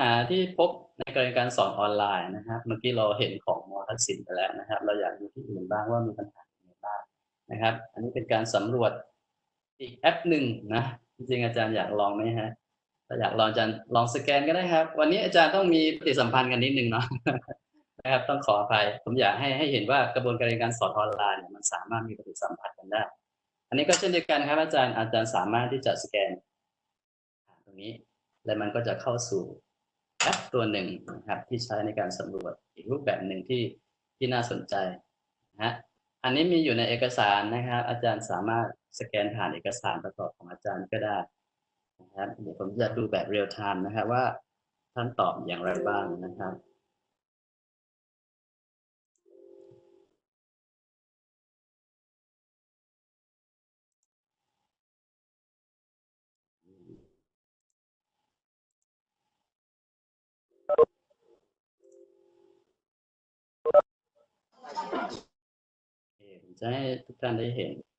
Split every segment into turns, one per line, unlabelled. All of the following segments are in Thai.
หาที่พบในกรณีการสอนออนไลน์นะครับ เมื่อกี้เราเห็นของมอทักษิณไปแล้วนะครับ เราอยากดูที่อื่นบ้างว่ามีปัญหาอะไรบ้างนะครับ อันนี้เป็นการสำรวจอีกแอปหนึ่งนะจริงๆอาจารย์อยากลองไหมฮะถ้าอยากลองอาจารย์ลองสแกนก็ได้ครับ วันนี้อาจารย์ต้องมีปฏิสัมพันธ์กันนิดนึงเนาะนะครับต้องขออภัยผมอยากให้ให้เห็นว่ากระบวนการการสอนออนไลน์เนี่ยมันสามารถมีปฏิสัมพันธ์กันได้ อันนี้ก็เช่นเดียวกันครับ อาจารย์อาจารย์สามารถที่จะสแกนตรงนี้ แล้วมันก็จะเข้าสู่ แอปตัวหนึ่งนะครับที่ใช้ในการสำรวจอีกรูปแบบหนึ่งที่ที่น่าสนใจนะฮะอันนี้มีอยู่ในเอกสารนะครับ อาจารย์สามารถสแกนผ่านเอกสารประกอบของอาจารย์ก็ได้นะครับเดี๋ยวผมจะดูแบบเรียลไทม์นะครับว่าท่านตอบอย่างไรบ้างนะครับ โอ เคผ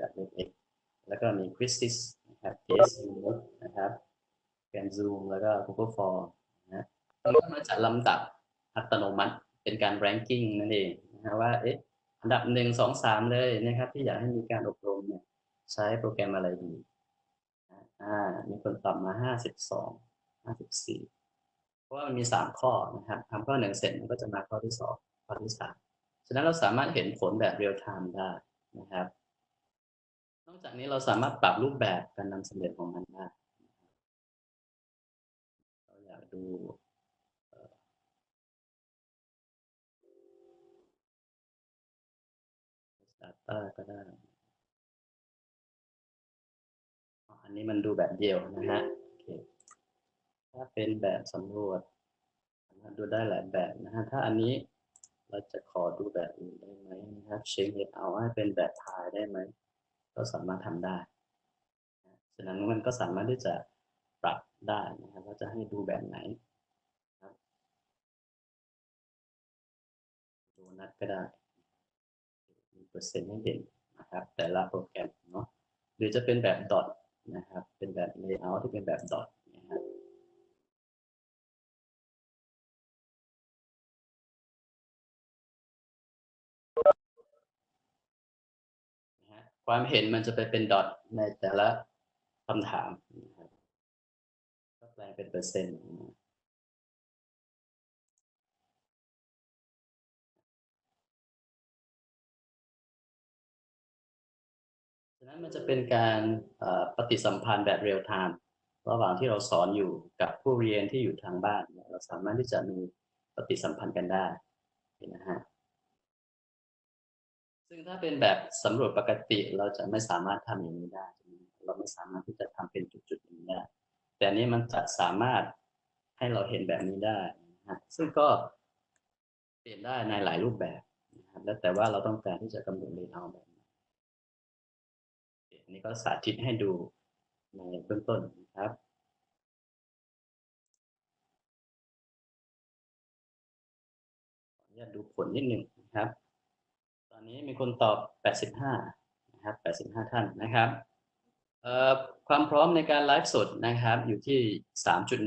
กท่านได้เห็นจากเล็กแล้วก็มี Quizzes นะครับ Case Unit นะครับแกน Zoom แล้วก็ Google Form นะฮะมันก็มาจากลำดับอัตโนมัติเป็นการ ranking นั่นเองนะฮะว่าเอ๊ะอันดับหนึ่งสองสามเลยนะครับ ที่อยากให้มีการอบรมเนี่ยใช้โปรแกรมอะไรดีอ่ามีคนตอบมาห้าสิบสองห้าสิบสี่เพราะว่ามันมีสามข้อนะครับทำข้อหนึ่งเสร็จมันก็จะมาข้อที่สองข้อที่สามฉะนั้นเราสามารถเห็นผลแบบ real time ได้นะครับ นอกจากนี้เราสามารถปรับรูปแบบการนำเสนอของมันได้เราอยากดูเอ่อ data ก็ได้ อันนี้มันดูแบบเดียวนะฮะถ้าเป็นแบบสำรวจสามารถดูได้หลายแบบนะฮะ ถ้าอันนี้เราจะขอดูแบบอื่นได้ไหมนะครับ change it เอาให้เป็นแบบพายได้ไหม ก็สามารถทำได้ฉะนั้นมันก็สามารถที่จะปรับได้นะครับว่าจะให้ดูแบบไหนนะครับโดนัทก็ได้มีเปอร์เซ็นต์ให้เด่นนะครับ แต่ละโปรแกรมเนาะหรือจะเป็นแบบดอทนะครับ เป็นแบบ layout ที่เป็นแบบดอทนะฮะน ความเห็นมันจะไปเป็นดอทในแต่ละคำถามนะครับก็แปลงเป็นเปอร์เซ็นต์นะนั้นมันจะเป็นการปฏิสัมพันธ์แบบเรียลไทม์ระหว่างที่เราสอนอยู่กับผู้เรียนที่อยู่ทางบ้าน เราสามารถที่จะมีปฏิสัมพันธ์กันได้นะฮะ ซึ่งถ้าเป็นแบบสำรวจปกติเราจะไม่สามารถทำอย่างนี้ได้ เราไม่สามารถที่จะทำเป็นจุดๆอย่างนี้ได้แต่นี้มันจะสามารถให้เราเห็นแบบนี้ได้นะฮะซึ่งก็เปลี่ยนได้ในหลายรูปแบบนะครับแล้วแต่ว่าเราต้องการที่จะกำหนดเลเยอร์แบบไหนอันนี้ก็สาธิตให้ดูในเบื้องต้นนะครับขออนุญาตดูผลนิดหนึ่งนะครับ อนนี้มีคนตอบ 85 นะครับ 85 ท่านนะครับเอ่อความพร้อมในการไลฟ์สดนะครับ อยู่ที่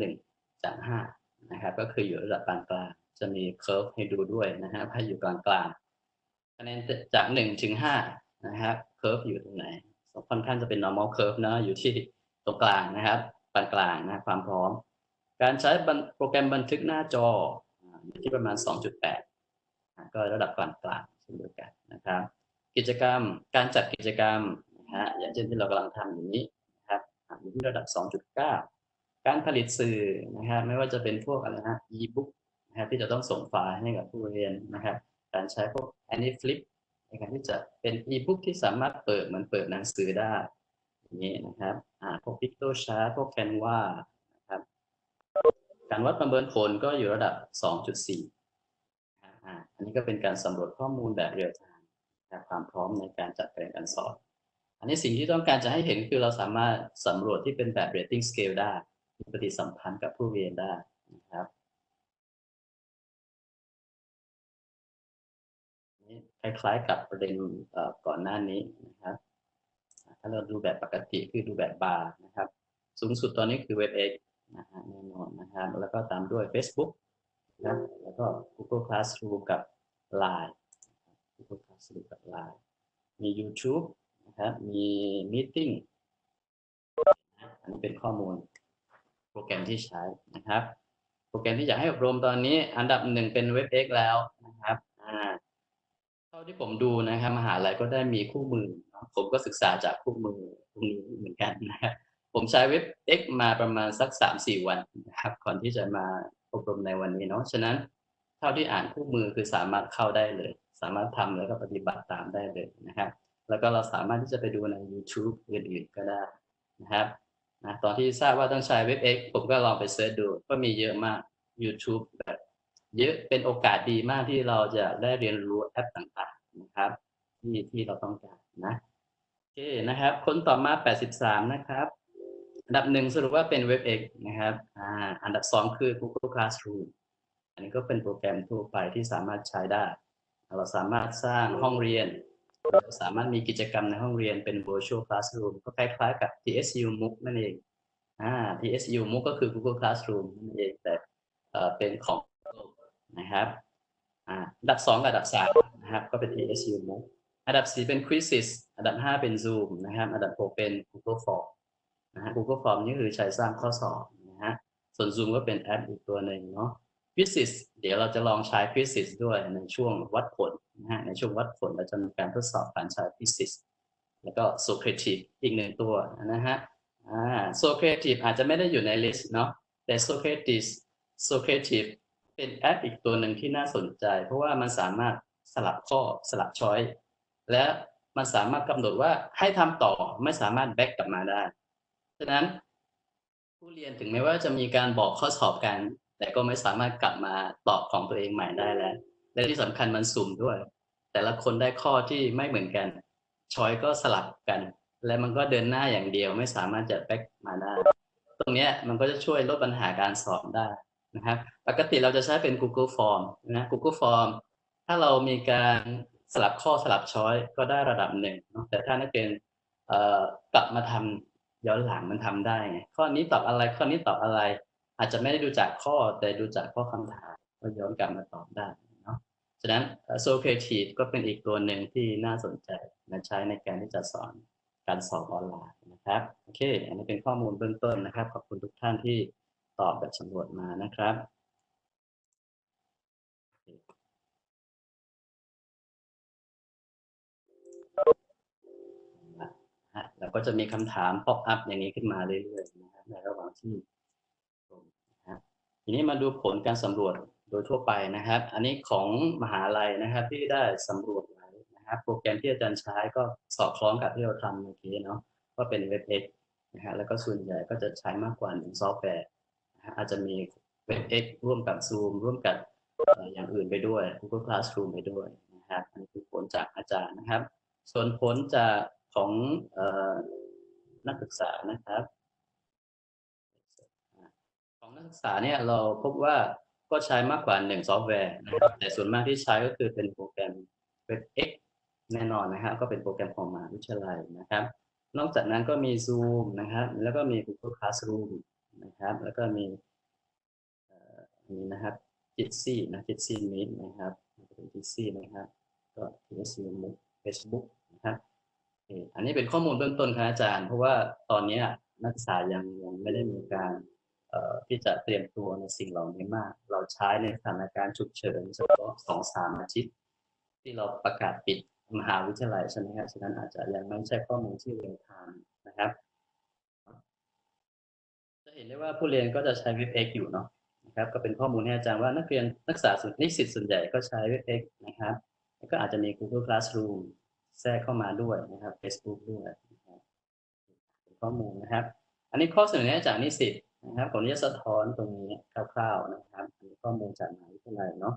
3.1 จาก 5 นะครับ ก็คืออยู่ระดับปานกลาง จะมีเคอร์ฟให้ดูด้วยนะครับให้อยู่กลางกลางๆคะแนนจาก 1 ถึง 5 นะครับเคอร์ฟอยู่ตรงไหนค่อนข้างจะเป็น normal curve นะอยู่ที่ตรงกลางนะครับปานกลางนะความพร้อม การใช้โปรแกรมบันทึกหน้าจออยู่ที่ประมาณ 2.8 ก็ระดับกลางกลางๆ เช่นเดียวกันนะครับ กิจกรรมการจัดกิจกรรมนะฮะอย่างเช่นที่เรากำลังทำอยู่นี้นะครับอยู่ที่ระดับ 2.9 การผลิตสื่อนะครับไม่ว่าจะเป็นพวกอะไรนะ e-book นะครับที่จะต้องส่งไฟล์ให้กับผู้เรียนนะครับการใช้พวก AnyFlip ในการที่จะเป็น e-book ที่สามารถเปิดเหมือนเปิดหนังสือได้อย่างนี้นะครับอ่าพวก Pictochart พวก Canva นะครับการวัดประเมินผลก็อยู่ระดับ 2.4 อันนี้ก็เป็นการสำรวจข้อมูลแบบเรียลไทม์ความพร้อมในการจัดการเรียนการสอน อันนี้สิ่งที่ต้องการจะให้เห็นคือเราสามารถสำรวจที่เป็นแบบ rating scale ได้มีปฏิสัมพันธ์กับผู้เรียนได้นะครับนี่คล้ายๆกับประเด็นก่อนหน้านี้นะครับ ถ้าเราดูแบบปกติคือดูแบบบาร์นะครับ สูงสุดตอนนี้คือ WebEx นะฮะแน่นอนนะครับ แล้วก็ตามด้วย Facebook นะแล้วก็ Google Classroom กับ Line Google Classroom กับ Line มี YouTube นะครับ มี Meeting อันนี้เป็นข้อมูลโปรแกรมที่ใช้นะครับ โปรแกรมที่อยากให้อบรมตอนนี้ อันดับหนึ่งเป็น WebEx แล้วนะครับอ่าเท่าที่ผมดูนะครับมหาลัยก็ได้มีคู่มือ ผมก็ศึกษาจากคู่มือพวกนี้เหมือนกันนะครับผมใช้ WebEx มาประมาณสักสามสี่วันนะครับ ก่อนที่จะมาอบรมในวันนี้เนาะฉะนั้น ท่าที่อ่านคู่มือคือสามารถเข้าได้เลย สามารถทำแล้วก็ปฏิบัติตามได้เลยนะครับ แล้วก็เราสามารถที่จะไปดูใน YouTube อื่นๆก็ได้นะครับนะตอนที่ทราบว่าต้องใช้ WebEx ผมก็ลองไปเสิร์ชดู ก็มีเยอะมาก YouTube แบบเยอะเป็นโอกาสดีมากที่เราจะได้เรียนรู้แอปต่างๆนะครับ ที่ที่เราต้องการนะโอเคนะครับ คนต่อมา 83 นะครับอันดับหนึ่งสรุปว่าเป็น WebEx นะครับอ่าอันดับสองคือ Google Classroom อันนี้ก็เป็นโปรแกรมทั่วไปที่สามารถใช้ได้ เราสามารถสร้างห้องเรียน สามารถมีกิจกรรมในห้องเรียนเป็น virtual classroom ก็คล้ายๆกับ TSU MOOC นั่นเองอ่า TSU MOOC ก็คือ Google Classroom นั่นเองแต่เอ่อเป็นของนะครับอ่าอันดับสองกับอันดับสามนะครับก็เป็น TSU MOOC อันดับสี่เป็น Quizzes อันดับห้าเป็น Zoom นะครับ อันดับหกเป็น Google Form นะฮะ Google Form นี่คือใช้สร้างข้อสอบนะฮะ ส่วน Zoom ก็เป็นแอปอีกตัวหนึ่งเนาะ Quizzes เดี๋ยวเราจะลองใช้ Quizzes ด้วยในช่วงวัดผลนะฮะในช่วงวัดผลเราจะมีการทดสอบการใช้ Quizzes แล้วก็ Socrative อีกหนึ่งตัวนะฮะอ่า Socrative อาจจะไม่ได้อยู่ใน list เนาะแต่ Socrative Socrative เป็นแอปอีกตัวหนึ่งที่น่าสนใจ เพราะว่ามันสามารถสลับข้อสลับช้อยและมันสามารถกำหนดว่าให้ทำต่อไม่สามารถแบ็กกลับมาได้ ฉะนั้นผู้เรียนถึงแม้ว่าจะมีการบอกข้อสอบกัน แต่ก็ไม่สามารถกลับมาตอบของตัวเองใหม่ได้แล้ว และที่สำคัญมันสุ่มด้วย แต่ละคนได้ข้อที่ไม่เหมือนกันช้อยก็สลับกัน และมันก็เดินหน้าอย่างเดียวไม่สามารถจะแบ็กมาได้ ตรงนี้มันก็จะช่วยลดปัญหาการสอบได้นะครับ ปกติเราจะใช้เป็น Google Form นะ Google Form ถ้าเรามีการสลับข้อสลับช้อยก็ได้ระดับหนึ่ง แต่ถ้านักเรียนกลับมาทำย้อนหลังมันทำได้ไงข้อนี้ตอบอะไรข้อนี้ตอบอะไร อาจจะไม่ได้ดูจากข้อแต่ดูจากข้อคำถามก็ย้อนกลับมาตอบได้เนาะฉะนั้นโซเคทีฟก็เป็นอีกตัวหนึ่งที่น่าสนใจและใช้ในการที่จะสอนการสอบออนไลน์นะครับโอเค อันนี้เป็นข้อมูลเบื้องต้นนะครับ ขอบคุณทุกท่านที่ตอบแบบสำรวจมานะครับแล้วก็จะมีคำถาม pop up อย่างนี้ขึ้นมาเรื่อยๆนะครับในระหว่างที่ ทีนี้มาดูผลการสำรวจโดยทั่วไปนะครับ อันนี้ของมหาลัยนะครับที่ได้สำรวจไว้นะครับ โปรแกรมที่อาจารย์ใช้ก็สอดคล้องกับที่เราทำเมื่อกี้เนาะก็เป็น WebEx นะฮะแล้วก็ส่วนใหญ่ก็จะใช้มากกว่าหนึ่งซอฟต์แวร์นะฮะอาจจะมี WebEx ร่วมกับ Zoom ร่วมกับอย่างอื่นไปด้วย Google Classroom ไปด้วยนะครับอันนี้คือผลจากอาจารย์นะครับ ส่วนผลจากของออนักศึกษานะครับ กศึกษาเนี่ยเราพบว่าก็ใช้มากกว่าหนึ่งซอฟต์แวร์นะครับแต่ส่วนมากที่ใช้ก็คือเป็นโปรแกรม WebEx แน่นอนนะครับก็เป็นโปรแกรมของมหาวิทยาลัยนะครับ นอกจากนั้นก็มี Zoom นะครับ แล้วก็มี Google Classroom นะครับ แล้วก็มีนี้นะครับ Jitsi นะ Jitsi Meet นะครับเป็น Jitsi นะครับ ก็ TSU Facebook นะครับอันนี้เป็นข้อมูลเบื้องต้นครับอาจารย์ เพราะว่าตอนนี้นักศึกษายังยังไม่ได้มีการ ที่จะเตรียมตัวในสิ่งเหล่านี้มาก เราใช้ในสถานการณ์ฉุกเฉินเฉพาะสองสามอาทิตย์ที่เราประกาศปิดมหาวิทยาลัยใช่ไหมครับฉะนั้นอาจจะยังไม่ใช่ข้อมูลที่เรียลไทม์นะครับ จะเห็นได้ว่าผู้เรียนก็จะใช้ WebEx อยู่เนาะนะครับ ก็เป็นข้อมูลให้อาจารย์ว่านักเรียนนักศึกษาส่วนนิสิตส่วนใหญ่ก็ใช้ WebEx นะครับ แล้วก็อาจจะมี Google Classroom แทรกเข้ามาด้วยนะครับ Facebook ด้วยนะครับเป็นข้อมูลนะครับ อันนี้ข้อเสนอแนะจากนิสิต นะครับผมจะสะท้อนตรงนี้คร่าวๆนะครับมีข้อมูลจากมหาวิทยาลัยเนาะ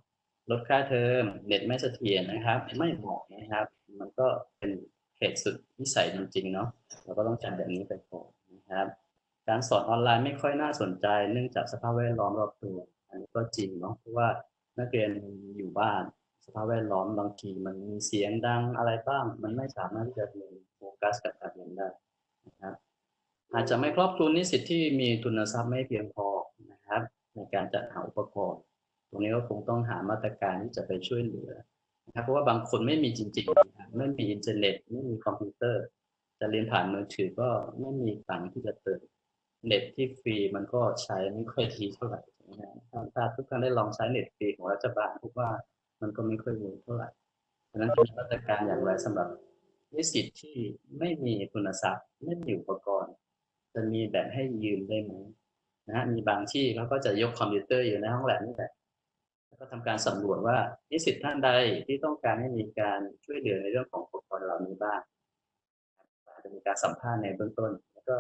ลดค่าเทอมเน็ตไม่เสถียรนะครับ ไม่เหมาะนะครับ มันก็เป็นเหตุสุดวิสัยจริงๆเนาะเราก็ต้องจัดแบบนี้ไปก่อนนะครับ การสอนออนไลน์ไม่ค่อยน่าสนใจเนื่องจากสภาพแวดล้อมรอบตัว อันนี้ก็จริงเนาะเพราะว่านักเรียนอยู่บ้านสภาพแวดล้อมบางทีมันมีเสียงดังอะไรบ้าง มันไม่สามารถที่จะเรียนโฟกัสกับการเรียนได้นะครับ อาจจะไม่ครอบคลุมนิสิตที่มีทุนทรัพย์ไม่เพียงพอนะครับ ในการจัดหาอุปกรณ์ ตรงนี้ก็คงต้องหามาตรการที่จะไปช่วยเหลือนะครับเพราะว่าบางคนไม่มีจริงๆนะครับไม่มีอินเทอร์เน็ต ไม่มีคอมพิวเตอร์ จะเรียนผ่านมือถือก็ไม่มีตังค์ที่จะเติมเน็ตที่ฟรีมันก็ใช้ไม่ค่อยดีเท่าไหร่นะถ้าถ้าทุกท่านได้ลองใช้เน็ตฟรีของรัฐบาลพบว่ามันก็ไม่ค่อยเวิร์กเท่าไหร่ฉะนั้นจะมีมาตรการอย่างไรสำหรับนิสิตที่ไม่มีทุนทรัพย์ไม่มีอุป มีแบบให้ยืมได้ไหมนะฮะมีบางที่เขาก็จะยกคอมพิวเตอร์อยู่ในห้องแลบนี่แหละแล้วก็ทำการสำรวจว่านิสิตท่านใดที่ต้องการให้มีการช่วยเหลือในเรื่องของอุปกรณ์เหล่านี้บ้างอาจจะมีการสัมภาษณ์ในเบื้องต้น แล้วก็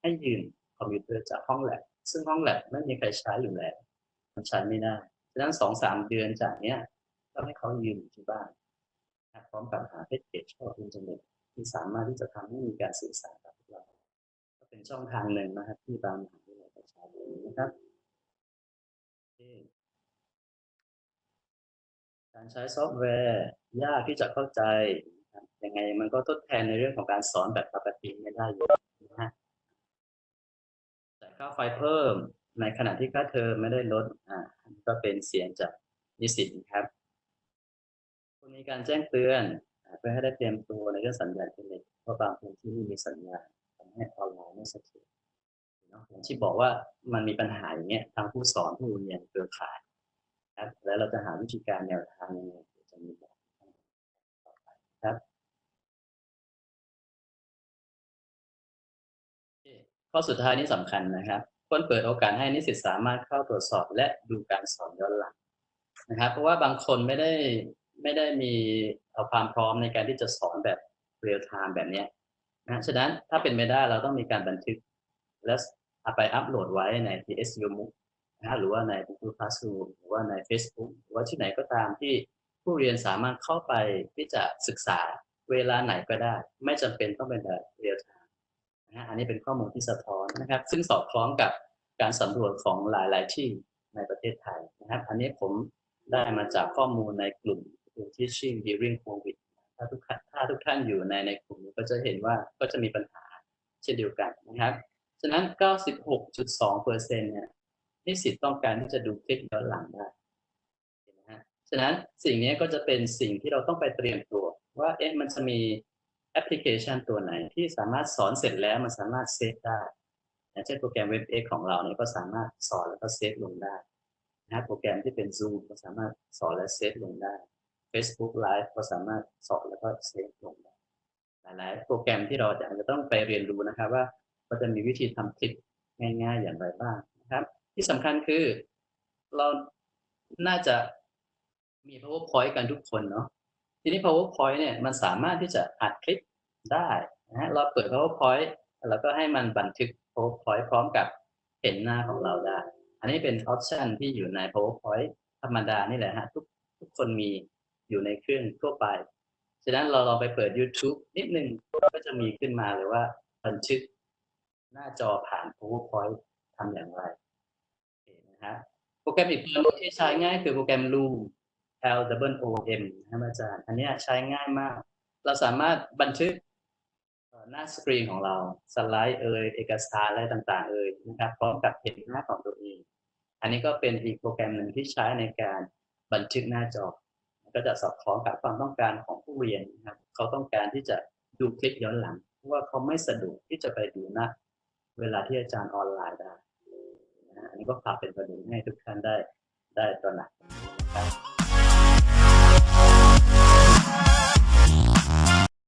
ให้ยืมคอมพิวเตอร์จากห้องแลบซึ่งห้องแลบไม่มีใครใช้อยู่แล้วมันใช้ไม่ได้ฉะนั้นสองสามเดือนจากเนี้ยต้องให้เขายืมที่บ้านพร้อมกับหาเพจเพจช่องอินเทอร์เน็ตที่สามารถที่จะทำให้มีการสื่อสาร เป็นช่องทางหนึ่งนะครับ ที่บางมหาวิทยาลัยใช้นะครับการใช้ซอฟต์แวร์ยากที่จะเข้าใจยังไงมันก็ทดแทนในเรื่องของการสอนแบบปกติไม่ได้อยู่นะฮะจ่ายค่าไฟเพิ่มในขณะที่ค่าเทอมไม่ได้ลดอ่าก็เป็นเสียงจากนิสิตนะครับควรมีการแจ้งเตือนเพื่อให้ได้เตรียมตัวในเรื่องสัญญาณอินเทอร์เน็ตเพราะบางพื้นที่ม่มีสัญญาณ ให้ออนไลน์ไม่เสถียรเนาะอย่างที่บอกว่ามันมีปัญหาอย่างเงี้ยทางผู้สอนผู้เรียนเครือข่ายครับแล้วเราจะหาวิธีการแนวทางยังไงจะมีบอกต่อไปครับข้อสุดท้ายนี้สำคัญนะครับควรเปิดโอกาสให้นิสิตสามารถเข้าตรวจสอบและดูการสอนย้อนหลังนะครับ เพราะว่าบางคนไม่ได้ไม่ได้มีเอาความพร้อมในการที่จะสอนแบบเรียลไทม์แบบเนี้ย นะฉะนั้นถ้าเป็นไม่ได้เราต้องมีการบันทึก และเอาไปอัปโหลดไว้ใน TSU MOOC นะฮะหรือว่าใน Google Classroom หรือว่าใน Facebook หรือว่าที่ไหนก็ตามที่ผู้เรียนสามารถเข้าไปที่จะศึกษาเวลาไหนก็ได้ ไม่จำเป็นต้องเป็นแบบเรียลไทม์นะฮะอันนี้เป็นข้อมูลที่สะท้อนนะครับ ซึ่งสอดคล้องกับการสำรวจของหลาย ๆ ที่ในประเทศไทยนะครับ อันนี้ผมได้มาจากข้อมูลในกลุ่ม Teaching During COVID ถ้าทุกท่านถ้าทุกท่านอยู่ในในกลุ่มนี้ก็จะเห็นว่าก็จะมีปัญหาเช่นเดียวกันนะครับ ฉะนั้น 96.2เปอร์เซ็นเนี่ยนิสิตต้องการที่จะดูคลิปย้อนหลังได้นไหมฮะฉะนั้นสิ่งนี้ก็จะเป็นสิ่งที่เราต้องไปเตรียมตัว ว่าเอ๊ะมันจะมีแอปพลิเคชันตัวไหนที่สามารถสอนเสร็จแล้วมันสามารถเซฟได้อย่างเช่นโปรแกรม WebEx ของเราเนี่ยก็สามารถสอนแล้วก็เซฟลงได้นะฮะโปรแกรมที่เป็น Zoom ก็สามารถสอนและเซฟลงได้ Facebook Live ก็สามารถสอนแล้วก็เซฟลงได้หลายๆ โปรแกรมที่เราจะจะต้องไปเรียนรู้นะครับว่าเราจะมีวิธีทำคลิปง่าย ๆ อย่างไรบ้างนะครับ ที่สำคัญคือเราน่าจะมี powerpoint กันทุกคนเนาะทีนี้ powerpoint เนี่ยมันสามารถที่จะอัดคลิปได้นะฮะเราเปิด powerpoint แล้วก็ให้มันบันทึก powerpoint พร้อมกับเห็นหน้าของเราได้ อันนี้เป็นออปชันที่อยู่ใน powerpoint ธรรมดานี่แหละฮะทุกทุกคนมี อยู่ในเครื่องทั่วไป ฉะนั้นเราลองไปเปิด YouTube นิดนึงก็จะมีขึ้นมาเลยว่าบันทึกหน้าจอผ่าน powerpoint ทำอย่างไรนะฮะโปรแกรมอีกตัวนึงที่ใช้ง่ายคือโปรแกรม Loom L W O M นะอาจารย์ อันนี้ใช้ง่ายมาก เราสามารถบันทึกหน้าสกรีนของเราสไลด์เอ่ยเอกสารอะไรต่างๆ เอ่ยนะครับพร้อมกับเห็นหน้าของตัวเอง อันนี้ก็เป็นอีกโปรแกรมหนึ่งที่ใช้ในการบันทึกหน้าจอ ก็จะสอดคล้องกับความต้องการของผู้เรียนนะครับเขาต้องการที่จะดูคลิปย้อนหลังเพราะว่าเขาไม่สะดวกที่จะไปดูนะเวลาที่อาจารย์ออนไลน์ได้นะฮะอันนี้ก็ฝากเป็นประเด็นให้ทุกท่านได้ได้ตระหนักนะครับ